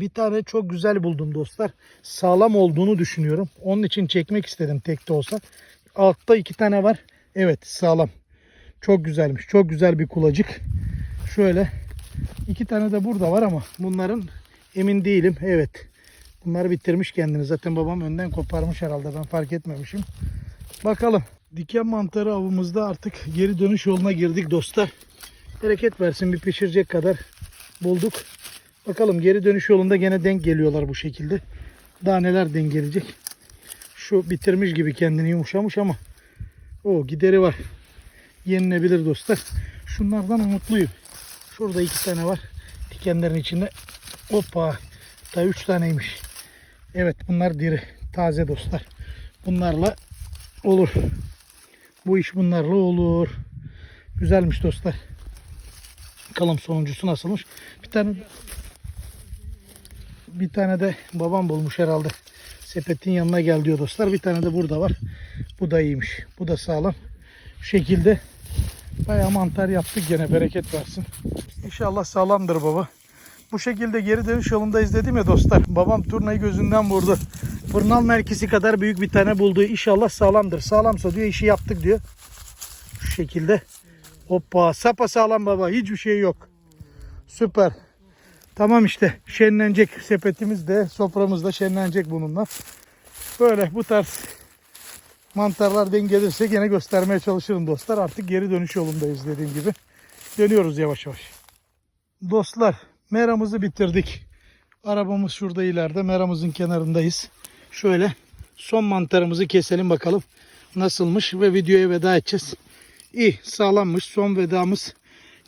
bir tane çok güzel buldum dostlar. Sağlam olduğunu düşünüyorum. Onun için çekmek istedim tek de olsa. Altta iki tane var. Evet sağlam. Çok güzelmiş. Çok güzel bir kulacık. Şöyle iki tane de burada var ama bunların emin değilim. Evet. Bunları bitirmiş kendini. Zaten babam önden koparmış herhalde. Ben fark etmemişim. Bakalım. Diken mantarı avımızda artık geri dönüş yoluna girdik dostlar. Bereket versin bir pişirecek kadar bulduk. Bakalım geri dönüş yolunda gene denk geliyorlar bu şekilde. Daha neler denk gelecek. Şu bitirmiş gibi kendini yumuşamış ama o gideri var. Yenilebilir dostlar. Şunlardan umutluyum. Şurada iki tane var. Dikenlerin içinde. Hoppa. Da üç taneymiş. Evet bunlar diri. Taze dostlar. Bunlarla olur. Bu iş bunlarla olur. Güzelmiş dostlar. Bakalım sonuncusu nasılmış. Bir tane bir tane de babam bulmuş herhalde. Sepetin yanına gel diyor dostlar. Bir tane de burada var. Bu da iyiymiş. Bu da sağlam. Bu şekilde bayağı mantar yaptık gene bereket versin. İnşallah sağlamdır baba. Bu şekilde geri dönüş yolunda izledim ya dostlar. Babam turnayı gözünden vurdu. Fırnal merkezi kadar büyük bir tane buldu. İnşallah sağlamdır. Sağlamsa diyor işi yaptık diyor. Şu şekilde. Hoppa sapa sağlam baba. Hiçbir şey yok. Süper. Tamam işte şenlenecek sepetimiz de soframız da şenlenecek bununla. Böyle bu tarz mantarlar denk gelirse gene göstermeye çalışırım dostlar. Artık geri dönüş yolundayız dediğim gibi. Dönüyoruz yavaş yavaş. Dostlar meramızı bitirdik. Arabamız şurada ileride. Meramızın kenarındayız. Şöyle son mantarımızı keselim bakalım nasılmış ve videoya veda edeceğiz. İyi sağlammış son vedamız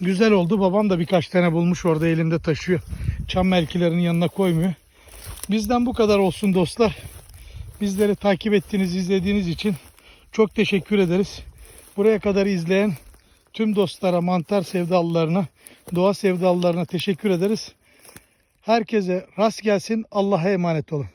güzel oldu. Babam da birkaç tane bulmuş orada elinde taşıyor. Çam melkilerinin yanına koymuyor. Bizden bu kadar olsun dostlar. Bizleri takip ettiğiniz, izlediğiniz için çok teşekkür ederiz. Buraya kadar izleyen tüm dostlara, mantar sevdalılarına, doğa sevdalılarına teşekkür ederiz. Herkese rast gelsin. Allah'a emanet olun.